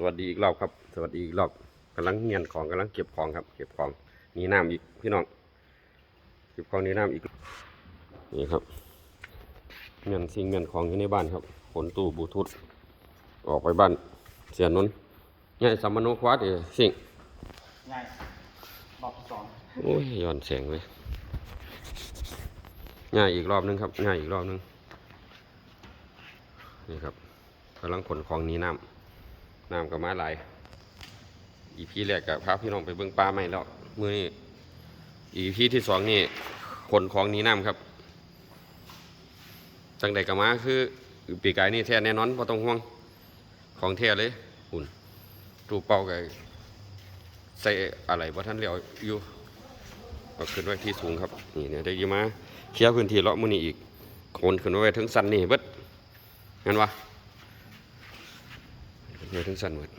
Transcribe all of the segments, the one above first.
สวัสดีอีกรอบครับ สวัสดีอีกรอบกำลังเงียนของกำลังเก็บของครับ เก็บของหนีน้ำอีกพี่น้องเก็บของหนีน้ำอีกนี่ครับเงียนสิ่งเงียนของอยู่ในบ้านครับขนตู้บลูทูธออกไปบ้านเสียนนท์เนี่ยสัมมโนควาดเอสิ่งง่ายรอบที่สองโอ้ยย้อนแสงเลยง่ายอีกรอบนึงครับง่ายอีกรอบนึงนี่ครับกำลังขนของหนีน้ำ น้ำก็มาลาย อีพีแรกกับพาพี่น้องไปเบิ่งปลาใหม่แล้วมือนี้อีพีที่สองนี่ขนของนี้น้ำครับ จังใดกับมาคือปีกายนี่แท้แน่นอนพอต้องห่วงของแท้เลยหุ่นตูเป่ากับใส่อะไรว่าท่านเลียวอยู่ก็ขึ้นไว้ที่สูงครับนี่เนี่ยได้ยินมาเคลียร์พื้นที่เลาะมือนี้อีกคนขึ้นไว้ถึงสันนี่เบิดงั้นวะ ขึ้นไว้ถึงสันเบิด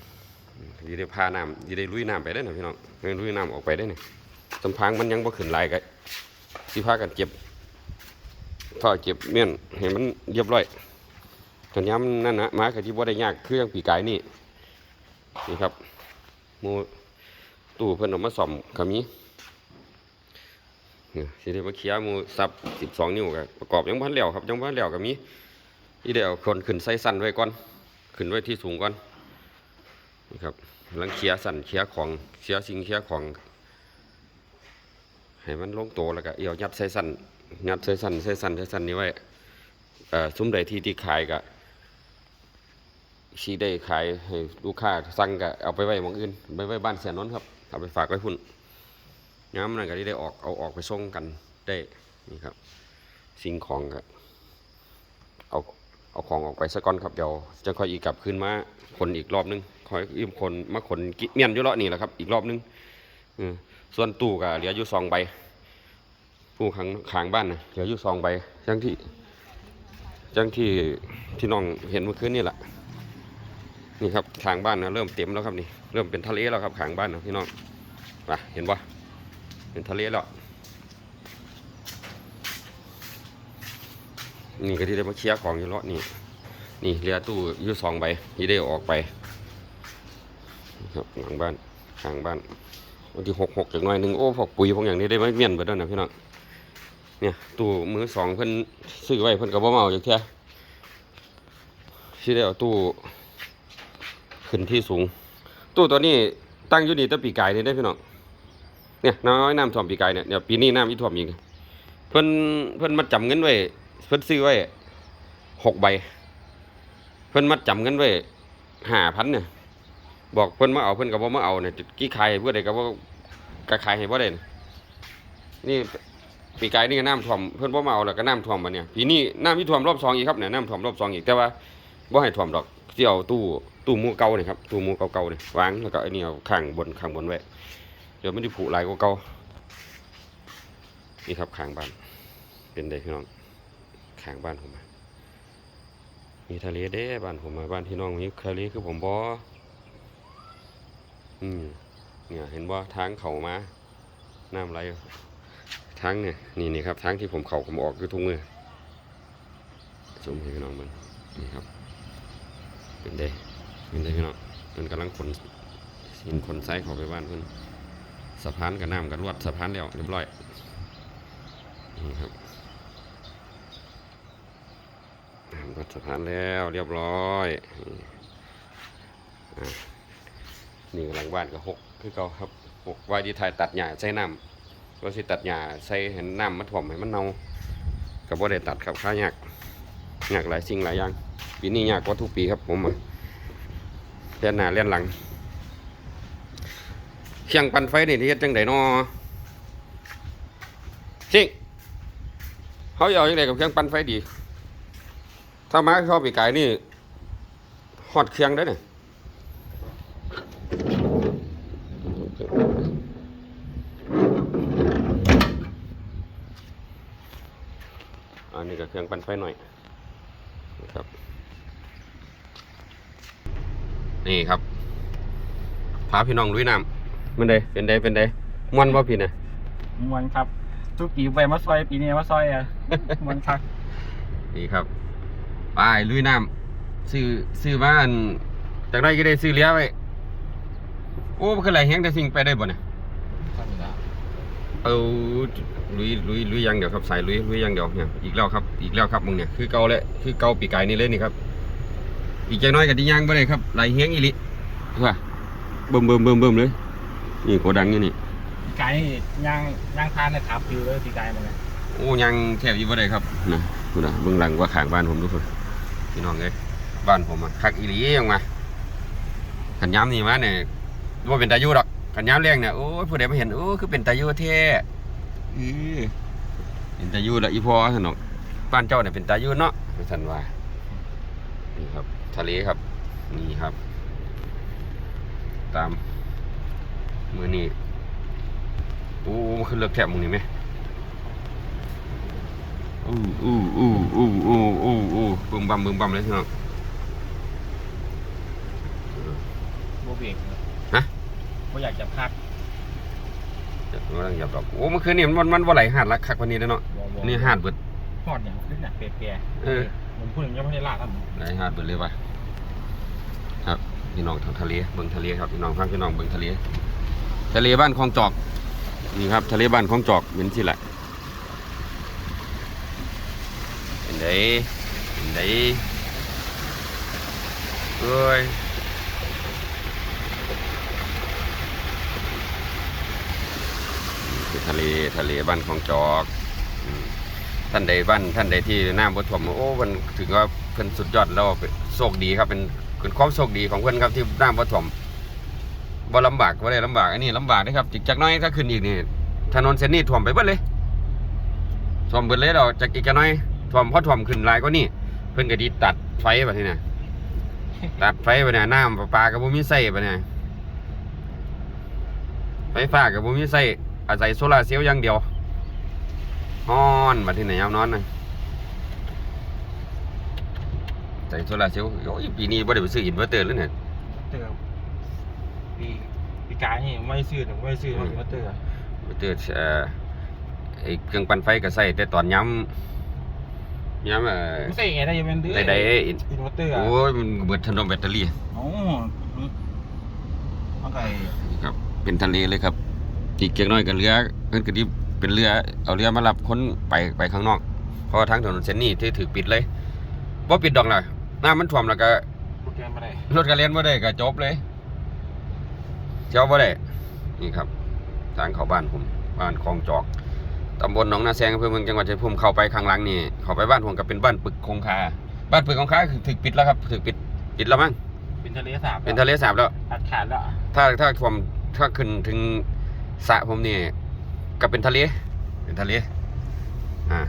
ยีได้พาน้ำยีได้ลุยน้ำไปได้นะพี่น้องให้ลุยน้ำออกไปได้เนี่ยสำพังมันยังบ่ขึ้นลายกันสิพากันเก็บท่อเก็บเมี่ยนให้มันเรียบร้อยกันย้ำนั่นนะมากับที่บ่ได้ยากคือยังปีกายนี่นี่ครับมูตู้เพิ่นเอามาซ่อมก็มีเนี่ยสิได้มาเคลียร์หมูซับ12นิ้วก็ประกอบยังบ่ทันแล้วครับยังบ่ทันแล้วก็มีอีได้เอาคนขึ้นใส่สั้นไว้ก่อน ขึ้นไว้ที่สูงก่อน นี่ครับกำลังเคียสั่นเคียของเคียสิ่งเคียของให้มันลงโตแล้วก็เอี่ยวยัดใส่สั่นยัดใส่สั่นใส่สั่นใส่สั่นนี้ไว้ซุ้มใดที่ที่ขายก็ชีได้ขายให้ลูกค้าสั่งก็เอาไปไว้มองอื่นไปไว้บ้านเสียนนท์ครับเอาไปฝากไว้พุ่นย้ำนั่นก็ได้ออกเอาออกไปส่งกันได้นี่ครับ สิ่งของก็เอาเอาของออกไปสักก้อนครับเดี๋ยวจะค่อยอีกกลับคืนมาคนอีกรอบนึง คอยยืมคนมาขนกิเมียนอยู่เลาะนี่แหละครับ อีกรอบนึงส่วนตู้ก็เหลืออยู่สองใบตู้ข้างขางบ้านนะเหลืออยู่สองใบจังที่จังที่ที่น้องเห็นเมื่อคืนนี่แหละนี่ครับขางบ้านนะเริ่มเต็มแล้วครับนี่เริ่มเป็นทะเลแล้วครับขางบ้านนะพี่น้องอะเห็นปะเป็นทะเลแล้วนี่ก็ที่ได้มาเคลียร์ของอยู่เลาะนี่นี่เรือตู้อยู่สองใบที่ได้ออกไป ครับหลังบ้านข้างบ้านวันที่หกหกจากหน้อยหนึ่งโอ้พวกปุ๋ยพวกอย่างนี้ได้ไหมเมียนไปด้วยนะพี่น้องเนี่ยตู้มือสองเพิ่นซื้อไว้เพิ่นก็บ่มาอาจากเท่ที่ได้เอาตู้ขึ้นที่สูง ตู้ตัวนี้ตั้งอยู่นี่ตั้งปีกายนี่ได้พี่น้องเนี่ยน้อยน้ำท่วมปีกายเนี่ยเดี๋ยวปีนี้น้ำอีท่วมอีกเพิ่นเพิ่นมาจำเงินไว้เพิ่นซื้อไว้หกใบ เพิ่นมัดจำเงินไว้ห้าพันเนี่ย บอกเพิ่นมาเอาเพิ่นก็บ่มาเอาเนี่ยกี่ขายให้เพื่อใดก็บ่ก็ขายให้บ่ได้น่ะนี่ปีกายนี่ก็น้ำท่วมเพิ่นบ่มาเอาแล้วก็น้ำท่วมบัดเนี่ยปีนี้น้ำมีท่วมรอบสองอีกครับเนี่ยน้ำท่วมรอบสองอีกแต่ว่าบ่ให้ท่วมดอกที่เอาตู้ตู้มูเก่านี่ยครับตู้มูเก่าๆนี่ยวางแล้วก็ไอ้นี่เอาข้างบนข้างบนไว้เดี๋ยวมันสิผุหลายกว่าเก่านี่ครับข้างบ้านเป็นไดพี่น้องข้างบ้านผมมีทะเลเด้บ้านผมมาบ้านพี่น้องมีทะเลคือผมบ อืมเนี่ยเห็นบ่าทางเขามาน้ำไหลทางเนี่ยนี่นี่ครับทางที่ผมเขาผมออกคือทุ่งมือสมให้พี่น้องมันนี่ครับ เป็นเด้เป็นเด้พี่น้องเพิ่นกำลังขนสินขนไซเขาไปบ้านเพิ่อนสะพานกับน้ำกับลวดสะพานแล้วเรียบร้อยนี่ครับทำรถสะพานแล้วเรียบร้อยอะ นี่หลังบ้านก็หกคือเก่าครับหกไว้ที่ถ่ายตัดหญ้าใส่น้ำก็สิตัดหญ้าใส่เห็นน้ำมันถ่วมให้มันเน่ากับว่าได้ตัดครับค่ายากยากหลายสิ่งหลายอย่างปีนี้ยากกว่าทุกปีครับผมเลียนหน้าเลียนหลังเชียงปันไฟนี่ที่เฮ็ดจังไดน้อชิงเขาเอาจังไดกับเครื่องปั่นไฟดี ถ้ามาชอบปีกไก่นี่ฮอดเครื่องได้เนี่ย อันนี้ก็เครื่องปั่นไฟหน่อยนะครับ นี่ครับพาพี่น้องลุยน้ำมันใดเป็นใดเป็นใดม่วนบ่พี่เนี่ยมวนครับ ทุกปีไปมาซอยปีนี้มาซอยอะมวนคักนี่ครับไปลุยน้ำซื้อซื้อบ้านจากนั้นก็ได้ซื้อเลี้ยไว้โอ้มันคืออะไรแห้งแต่สิ่งไปได้บ่เนี่ยท่านนี่ละเอา ลุยลุยลุยอยังเดียวครับสายลุยลุยอยังเดียวเนี่ยอีกแล้วครับอีกแล้วครับมึงเนี่ยคือเก่าแล้วคือเก่าปีกายนี่เลยนี่ครับ อีกจักหน้อยก็ที่ย่างบ่ได้ครับไหลแห้งอีหลิว่าเบิ่มเบิ่มเบิ่มเบิ่มเลย นี่โกดังอยู่นี่ปีกายนี่ย่างย่างทานในถามฟิวเลยปีกายมาเลยโอ้ยังแทบอยู่บ่ได้ครับนะดูนะเบื้องหลังว่าข้างบ้านผมทุกคนพี่น้องเอ้ยบ้านผมอะคักอีหลียังมาขันย้ำนี่มาเนี่ยว่าเป็นตายุดอกขันย้ำเลี้ยงเนี่ยโอ้ยผู้ใดมาเห็นโอ้คือเป็นตายุแท้ อือเป็นตายุละอีพอสนอกบ้านเจ้าเนี่ยเป็นตายุเนาะสันว่านี่ครับ ทะเลครับ นี่ครับ ตามมือนี่โอ้มันขึ้นเลือกแถบมึงนี่ไหมอู้อู้อู้อู้อู้อู้อู้บึมบัมบึมบัมเลยพี่น้องโบเบกฮะโบอยากจะพัก เดี๋ยาต้องหยับดอกโอ้เมื่อคืนนี่มันมันว่าไหลหาดละคักวันนี้แล้วเนาะบ่บ่นี่หาดเบิดทอดอย่างขึ้นหนักเปียๆเออผมพูดถึงยังไม่ได้ลากครับไหลหาดเบิดเลยว่ะครับพี่น้องทางทะเลเบิ่งทะเลครับพี่น้องฟังพี่น้องเบิ่งทะเล ทะเลบ้านคลองจอกนี่ครับ ทะเลบ้านคลองจอกเป็นที่แหละเป็นไดเป็นไดเอ้ย คือทะเลทะเลบ้านของจอกท่านใดบ้านท่านใดที่น้ำบ่ท่วมโอ้มันถือว่าเพิ่นสุดยอดแล้วโชคดีครับเป็นเป็นความโชคดีของเพิ่นครับที่น้ำบ่ท่วมบ่ลำบากบ่ได้ลำบากอันนี้ลำบากนะครับจิกจักน้อยถ้าขึ้นอีกนี่ถนนเส้นนี้ท่วมไปเบิดเลยท่วมเบิดเลยดอกจากอีกจักน้อยท่วมเพราะท่วมขึ้นลายกว่านี้เพิ่นก็ดีตัดไฟบัดนี้น่ะตัดไฟบัดนี้น้ำประปาก็บ่มีใช้บัดนี้ไฟฟ้าก็บ่มีใช้ อาศัยโซลาร์เซลล์อย่างเดียวฮ้อนมาที่ไหนยามนอนนะใส่โซลาร์เซลล์โอ้ยปีนี้บ่ได้ไปซื้ออินเวอร์เตอร์เลยเนี่ยเตอร์ปีปีกายนี่ไม่ซื้อหนึ่งไม่ซื้อมาเตอร์อินเวอร์เตอร์เอ่อไอ้เครื่องปั่นไฟก็ใส่แต่ตอนย้ำย้ำเอ่อไม่ใช่ไงได้ยังเป็นดื้อใดใดอินเวอร์เตอร์โอ้ยมันเบิดถนนแบตเตอรี่โอ้โอเคนี่ครับเป็นทะเลเลยครับ อีกเกียงน้อยกับเรือเพิ่นก็ดิเป็นเรือเอาเรือมารับคนไปไปข้างนอก เพราะว่าทางถนนเส้นนี้ที่ถือปิดเลยบ่ปิดดอกล่ะน้ำมันท่วมแล้วก็โปรแกรมอะไรรถกระเรียนบ่ได้ก็จบเลยเจ้าบ่ได้นี่ครับทางเข้าบ้านผมบ้านคลองจอกตำบลหนองนาแซงอำเภอเมืองจังหวัดชัยภูมิเข้าไปข้างหลังนี่เข้าไปบ้านผมก็เป็นบ้านปึกคงคาบ้านปึกคงคาคือถึกปิดแล้วครับถึกปิดปิดแล้วมั้งเป็นทะเลสาบเป็นทะเลสาบแล้วอัดขาดแล้วถ้าถ้าผมถ้าขึ้นถึง สระผมนี่ก็เป็นทะเล เป็นทะเล อ่า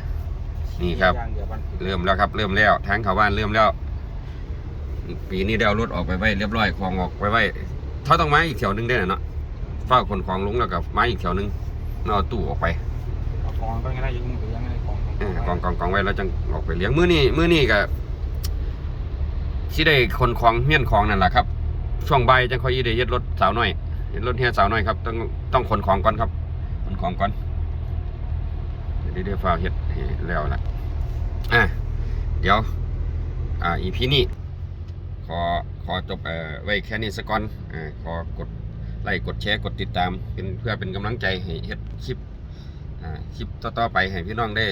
นี่ครับย่างเดียวบ้านเริ่มแล้วครับ เริ่มแล้วทางเข้าบ้านเริ่มแล้ว ปีนี้ได้เอารถออกไปไว้เรียบร้อยของออกไปไว้เขาต้องไม้อีกแถวหนึงได้น่ะเนาะเฝ้าคนของลงแล้วกับไม้อีกแถวหนึงแล้วเอาตู้ออกไปเอากองก็ยังได้ยังหรือยังไงกองเออกองกองกองไว้แล้วจังออกไปเลี้ยงมื้อนี้มื้อนี้ก็สิได้คนของเฮียนของนั่นแหละครับ ช่วงบ่ายจังค่อยได้เฮ็ดรถสาวน้อย เฮ็ดรถเฮียสาวน้อยครับ ต้องต้องขนของก่อนครับขนของก่อนเดี๋ยวด้ฟ้าวเฮ็ดแล้วละอะเดี๋ยว อ่าอีพีนี้ขอขอจบเอ่อไว้แค่นี้สักก่อนอ่าขอกดไลค์กดแชร์กดติดตามเป็นเพื่อเป็นกำลังใจให้เฮ็ดคลิปอ่าคลิปต่อๆไปให้พี่น้องได้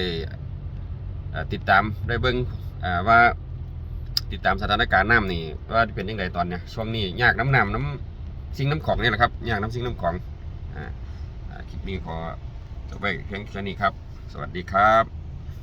อ่าติดตามได้เบิ่งอ่าว่าติดตามสถานการณ์น้ำนี่ว่าเป็นยังไงตอนเนี้ยช่วงนี้ยากน้ำน้ำน้ำ สิ่งน้ำของนี่แหละครับย่างน้ำสิ่งน้ำของอ่าคลิปนี้ขอจบไปเพียงแค่นี้ครับ สวัสดีครับ